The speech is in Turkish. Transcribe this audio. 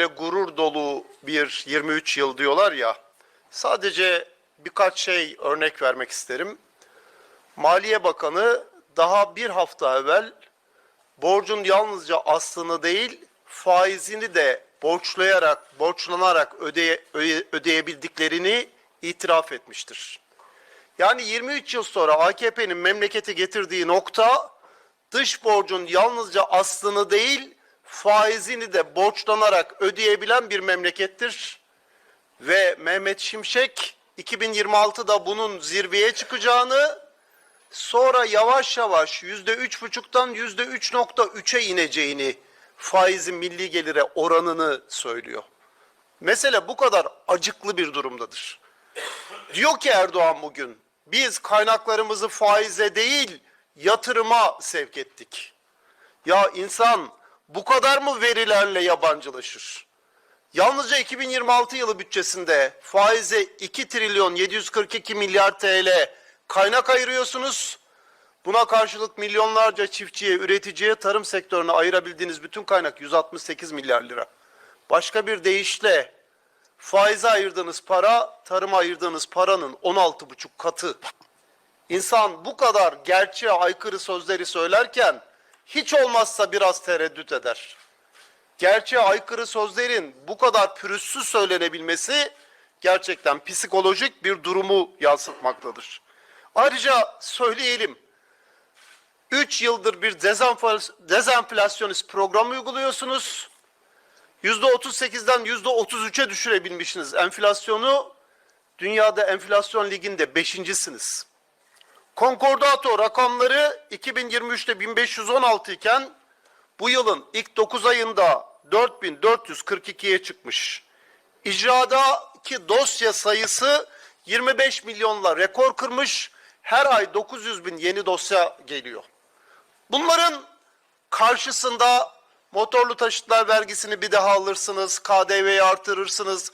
böyle gurur dolu bir 23 yıl diyorlar ya. Sadece birkaç şey örnek vermek isterim. Maliye Bakanı daha bir hafta evvel borcun yalnızca aslını değil faizini de borçlayarak, borçlanarak ödeye, öde- ödeyebildiklerini itiraf etmiştir. Yani 23 yıl sonra AKP'nin memleketi getirdiği nokta dış borcun yalnızca aslını değil faizini de borçlanarak ödeyebilen bir memlekettir. Ve Mehmet Şimşek 2026'da bunun zirveye çıkacağını sonra yavaş yavaş yüzde üç buçuktan yüzde üç nokta üçe ineceğini faizin milli gelire oranını söylüyor. Mesele bu kadar acıklı bir durumdadır. Diyor ki Erdoğan bugün biz kaynaklarımızı faize değil yatırıma sevk ettik. Ya insan bu kadar mı verilerle yabancılaşır? Yalnızca 2026 yılı bütçesinde faize 2 trilyon 742 milyar TL kaynak ayırıyorsunuz. Buna karşılık milyonlarca çiftçiye, üreticiye, tarım sektörüne ayırabildiğiniz bütün kaynak 168 milyar lira. Başka bir deyişle faize ayırdığınız para, tarıma ayırdığınız paranın 16,5 katı. İnsan bu kadar gerçeğe aykırı sözleri söylerken hiç olmazsa biraz tereddüt eder. Gerçeğe aykırı sözlerin bu kadar pürüzsüz söylenebilmesi gerçekten psikolojik bir durumu yansıtmaktadır. Ayrıca söyleyelim, 3 yıldır bir dezenfla- dezenflasyonist program uyguluyorsunuz. %38'den %33'e düşürebilmişsiniz enflasyonu. Dünyada enflasyon liginde beşincisiniz. Concordato rakamları 2023'te 1516 iken bu yılın ilk 9 ayında 4442'ye çıkmış. İcradaki dosya sayısı 25 milyonla rekor kırmış. Her ay 900 bin yeni dosya geliyor. Bunların karşısında motorlu taşıtlar vergisini bir daha alırsınız, KDV'yi artırırsınız,